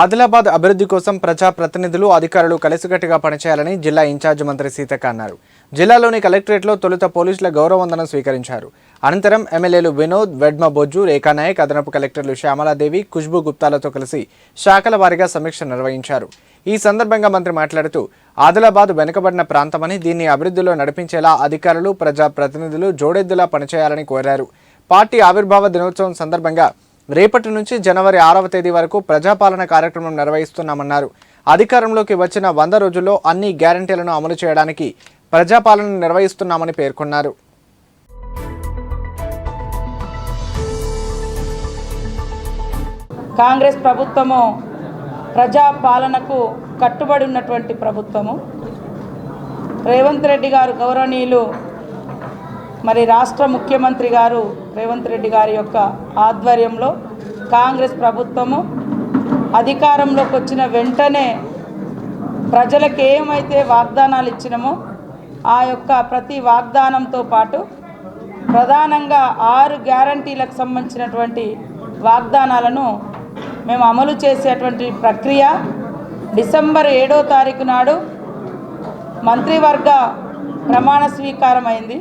ఆదిలాబాద్ అభివృద్ధి కోసం ప్రజా ప్రతినిధులు అధికారులు కలిసికట్టుగా పనిచేయాలని జిల్లా ఇన్ఛార్జ్ మంత్రి సీతక్క అన్నారు. జిల్లాలోని కలెక్టరేట్లో తొలుత పోలీసుల గౌరవవందనం స్వీకరించారు. అనంతరం ఎమ్మెల్యేలు వినోద్ వెడ్మ బొజ్జు రేఖానాయక్ అదనపు కలెక్టర్లు శ్యామలాదేవి ఖుష్బు గుప్తాలతో కలిసి శాఖల వారీగా సమీక్ష నిర్వహించారు. ఈ సందర్భంగా మంత్రి మాట్లాడుతూ ఆదిలాబాద్ వెనుకబడిన ప్రాంతమని దీన్ని అభివృద్ధిలో నడిపించేలా అధికారులు ప్రజా ప్రతినిధులు జోడెద్దులా పనిచేయాలని కోరారు. పార్టీ ఆవిర్భావ దినోత్సవం సందర్భంగా రేపటి నుంచి జనవరి ఆరవ తేదీ వరకు ప్రజాపాలన కార్యక్రమం నిర్వహిస్తున్నామన్నారు. అధికారంలోకి వచ్చిన వంద రోజుల్లో అన్ని గ్యారంటీలను అమలు చేయడానికి ప్రజాపాలన నిర్వహిస్తున్నామని పేర్కొన్నారు. కాంగ్రెస్ ప్రభుత్వము ప్రజాపాలనకు కట్టుబడి ఉన్నటువంటి ప్రభుత్వము. రేవంత్ రెడ్డి గారు గౌరవనీయులు మరి రాష్ట్ర ముఖ్యమంత్రి గారు రేవంత్ రెడ్డి గారి యొక్క ఆధ్వర్యంలో కాంగ్రెస్ ప్రభుత్వము అధికారంలోకి వచ్చిన వెంటనే ప్రజలకు ఏమైతే వాగ్దానాలు ఇచ్చినామో ఆ యొక్క ప్రతి వాగ్దానంతో పాటు ప్రధానంగా ఆరు గ్యారంటీలకు సంబంధించినటువంటి వాగ్దానాలను మేము అమలు చేసేటువంటి ప్రక్రియ డిసెంబర్ ఏడో తారీఖు నాడు మంత్రివర్గ ప్రమాణ స్వీకారం అయింది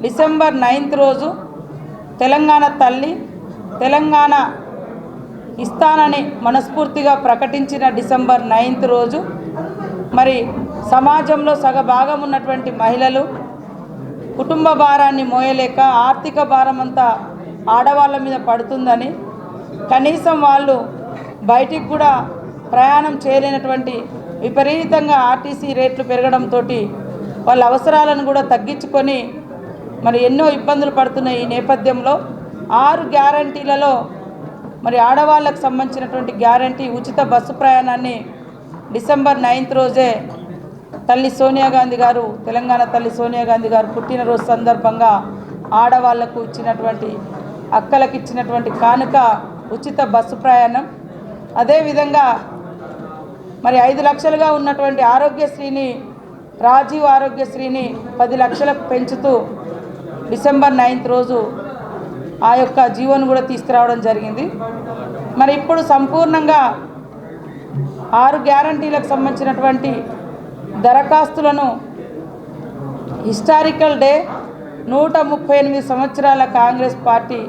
డిసెంబర్ నైన్త్ రోజు తెలంగాణ తల్లి తెలంగాణ ఇస్తానని మనస్ఫూర్తిగా ప్రకటించిన డిసెంబర్ నైన్త్ రోజు మరి సమాజంలో సగభాగం ఉన్నటువంటి మహిళలు కుటుంబ భారాన్ని మోయలేక ఆర్థిక భారం అంతా ఆడవాళ్ళ మీద పడుతుందని కనీసం వాళ్ళు బయటికి కూడా ప్రయాణం చేయలేనటువంటి విపరీతంగా ఆర్టీసీ రేట్లు పెరగడంతో వాళ్ళ అవసరాలను కూడా తగ్గించుకొని మరి ఎన్నో ఇబ్బందులు పడుతున్న ఈ నేపథ్యంలో. ఆరు గ్యారంటీలలో మరి ఆడవాళ్ళకు సంబంధించినటువంటి గ్యారంటీ ఉచిత బస్సు ప్రయాణాన్ని డిసెంబర్ నైన్త్ రోజే తల్లి సోనియా గాంధీ గారు తెలంగాణ తల్లి సోనియా గాంధీ గారు పుట్టినరోజు సందర్భంగా ఆడవాళ్ళకు ఇచ్చినటువంటి అక్కలకు ఇచ్చినటువంటి కానుక ఉచిత బస్సు ప్రయాణం. అదేవిధంగా మరి ఐదు లక్షలుగా ఉన్నటువంటి ఆరోగ్యశ్రీని రాజీవ్ ఆరోగ్యశ్రీని పది లక్షలకు పెంచుతూ డిసెంబర్ నైన్త్ రోజు ఆ యొక్క జీవోను కూడా తీసుకురావడం జరిగింది. మరి ఇప్పుడు సంపూర్ణంగా ఆరు గ్యారంటీలకు సంబంధించినటువంటి దరఖాస్తులను హిస్టారికల్ డే నూట ముప్పై ఎనిమిది సంవత్సరాల కాంగ్రెస్ పార్టీ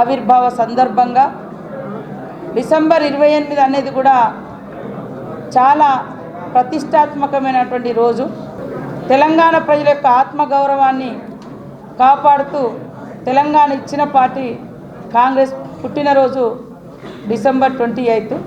ఆవిర్భావ సందర్భంగా డిసెంబర్ ఇరవై ఎనిమిది అనేది కూడా చాలా ప్రతిష్టాత్మకమైనటువంటి రోజు. తెలంగాణ ప్రజల యొక్క ఆత్మగౌరవాన్ని కాపాడుతూ తెలంగాణ ఇచ్చిన పార్టీ కాంగ్రెస్ పుట్టినరోజు డిసెంబర్ ట్వంటీ ఎయిత్.